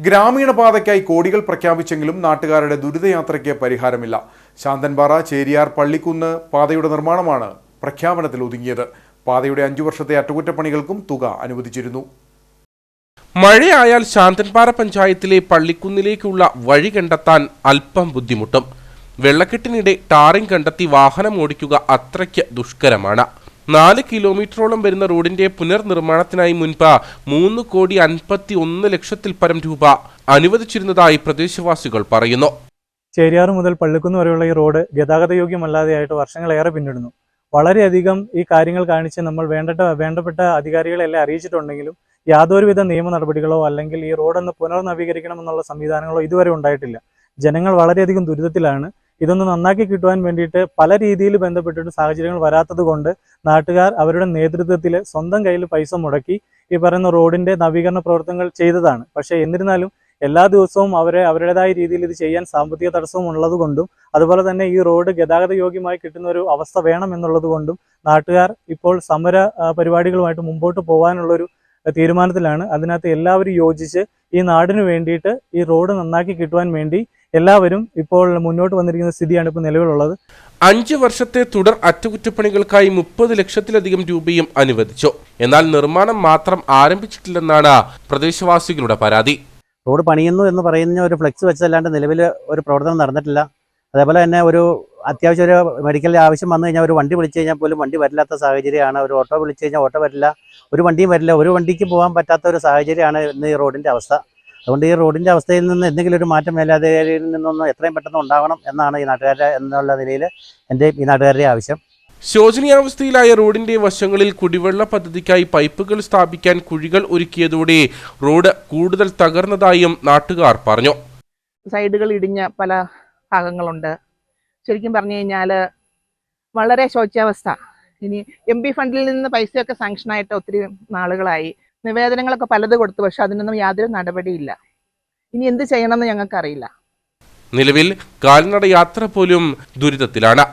ഗ്രാമീണ പാതയ്ക്കായി കോടികൾ പ്രഖ്യാപിച്ചെങ്കിലും നാട്ടുകാരുടെ ദുരിതയാത്രയ്ക്ക് പരിഹാരമില്ല. ശാന്തൻപാറ ചേരിയാർ പള്ളിക്കുന്ന് പാതയുടെ നിർമ്മാണമാണ് പ്രഖ്യാപനത്തിൽ ഒതുങ്ങിയത്. പാതയുടെ അഞ്ചു വർഷത്തെ അറ്റകുറ്റപ്പണികൾക്കും തുക അനുവദിച്ചിരുന്നു. മഴയായാൽ ശാന്തൻപാറ പഞ്ചായത്തിലെ പള്ളിക്കുന്നിലേക്കുള്ള വഴി കണ്ടെത്താൻ അല്പം ബുദ്ധിമുട്ടും. വെള്ളക്കെട്ടിനിടെ ടാറിംഗ് കണ്ടെത്തി വാഹനം ഓടിക്കുക അത്രയ്ക്ക് ദുഷ്കരമാണ്. നാല് കിലോമീറ്ററോളം വരുന്ന റോഡിന്റെ പുനർനിർമ്മാണത്തിനായി മുൻപ് മൂന്ന് കോടി അൻപത്തി ഒന്ന് ലക്ഷത്തിൽ പരം രൂപ അനുവദിച്ചിരുന്നതായി പ്രദേശവാസികൾ പറയുന്നു. ചേരിയാറ് മുതൽ പള്ളിക്കുന്ന് വരെയുള്ള ഈ റോഡ് ഗതാഗത ഗതാഗതയോഗ്യമല്ലാതെയായിട്ട് വർഷങ്ങളേറെ പിന്നിടുന്നു. വളരെയധികം ഈ കാര്യങ്ങൾ കാണിച്ച് നമ്മൾ വേണ്ടപ്പെട്ട വേണ്ടപ്പെട്ട അധികാരികളെല്ലാം അറിയിച്ചിട്ടുണ്ടെങ്കിലും യാതൊരുവിധ നിയമ നടപടികളോ അല്ലെങ്കിൽ ഈ റോഡൊന്ന് പുനർനവീകരിക്കണമെന്നുള്ള സംവിധാനങ്ങളോ ഇതുവരെ ഉണ്ടായിട്ടില്ല. ജനങ്ങൾ വളരെയധികം ദുരിതത്തിലാണ്. ഇതൊന്ന് നന്നാക്കി കിട്ടുവാൻ വേണ്ടിയിട്ട് പല രീതിയിൽ ബന്ധപ്പെട്ടിട്ട് സാഹചര്യങ്ങൾ വരാത്തത് കൊണ്ട് നാട്ടുകാർ അവരുടെ നേതൃത്വത്തിൽ സ്വന്തം കയ്യിൽ പൈസ മുടക്കി ഈ പറയുന്ന റോഡിന്റെ നവീകരണ പ്രവർത്തനങ്ങൾ ചെയ്തതാണ്. പക്ഷേ എന്നിരുന്നാലും എല്ലാ ദിവസവും അവരെ അവരുടേതായ രീതിയിൽ ഇത് ചെയ്യാൻ സാമ്പത്തിക തടസ്സവും ഉള്ളത് കൊണ്ടും അതുപോലെ തന്നെ ഈ റോഡ് ഗതാഗത യോഗ്യമായി കിട്ടുന്ന ഒരു അവസ്ഥ വേണം എന്നുള്ളത് കൊണ്ടും നാട്ടുകാർ ഇപ്പോൾ സമര പരിപാടികളുമായിട്ട് മുമ്പോട്ട് പോകാനുള്ളൊരു തീരുമാനത്തിലാണ്. അതിനകത്ത് എല്ലാവരും യോജിച്ച് ഈ നാടിന് വേണ്ടിയിട്ട് ഈ റോഡ് നന്നാക്കി കിട്ടുവാൻ വേണ്ടി എല്ലാവരും ഇപ്പോൾ മുന്നോട്ട് വന്നിരിക്കുന്ന സ്ഥിതിയാണ് ഇപ്പോൾ നിലവിലുള്ളത്. അഞ്ചു വർഷത്തെ തുടർ അറ്റകുറ്റപ്പണികൾക്കായി മുപ്പത് ലക്ഷത്തിലധികം രൂപയും അനുവദിച്ചു. എന്നാൽ നിർമ്മാണം മാത്രം ആരംഭിച്ചിട്ടില്ലെന്നാണ് പ്രദേശവാസികളുടെ പരാതി. റോഡ് പണിയുന്നു എന്ന് പറയുന്ന ഒരു ഫ്ലെക്സ് വെച്ചതല്ലാണ്ട് നിലവിൽ ഒരു പ്രവർത്തനം നടന്നിട്ടില്ല. അതേപോലെ തന്നെ ഒരു അത്യാവശ്യം ഒരു മെഡിക്കൽ ആവശ്യം വന്നു കഴിഞ്ഞാൽ ഒരു വണ്ടി വിളിച്ചു കഴിഞ്ഞാൽ പോലും വണ്ടി വരില്ലാത്ത സാഹചര്യമാണ്. ഒരു ഓട്ടോ വിളിച്ചു കഴിഞ്ഞാൽ ഓട്ടോ വരില്ല. ഒരു വണ്ടിയും വരില്ല. ഒരു വണ്ടിക്ക് പോകാൻ പറ്റാത്ത ഒരു സാഹചര്യമാണ് ഇന്ന് ഈ റോഡിന്റെ അവസ്ഥ. അതുകൊണ്ട് ഈ റോഡിന്റെ അവസ്ഥയിൽ നിന്ന് എന്തെങ്കിലും ഒരു മാറ്റം മേലാധികാരിയിൽ നിന്നൊന്നും എത്രയും പെട്ടെന്ന് ഉണ്ടാവണം എന്നാണ് ഈ നാട്ടുകാരുടെ എന്നുള്ള നിലയിൽ എന്റെ ഈ നാട്ടുകാരുടെ ആവശ്യം. ശോചനീയാവസ്ഥയിലായ റോഡിന്റെ വശങ്ങളിൽ കുടിവെള്ള പദ്ധതിക്കായി പൈപ്പുകൾ സ്ഥാപിക്കാൻ കുഴികൾ ഒരുക്കിയതോടെ റോഡ് കൂടുതൽ തകർന്നതായും നാട്ടുകാർ പറഞ്ഞു. സൈഡുകൾ ഇടിഞ്ഞ പല ഭാഗങ്ങളുണ്ട്. ശരിക്കും പറഞ്ഞു കഴിഞ്ഞാൽ വളരെ ശോച്യാവസ്ഥ. ഇനി എം പി ഫണ്ടിൽ നിന്ന് പൈസയൊക്കെ സാങ്ഷനായിട്ട് ഒത്തിരി നാളുകളായി. നിവേദനങ്ങളൊക്കെ പലത് കൊടുത്തു പക്ഷെ അതിനൊന്നും യാതൊരു നടപടിയില്ല. ഇനി എന്ത് ചെയ്യണമെന്ന് ഞങ്ങൾക്കറിയില്ല. നിലവിൽ കാൽനട യാത്ര പോലും ദുരിതത്തിലാണ്.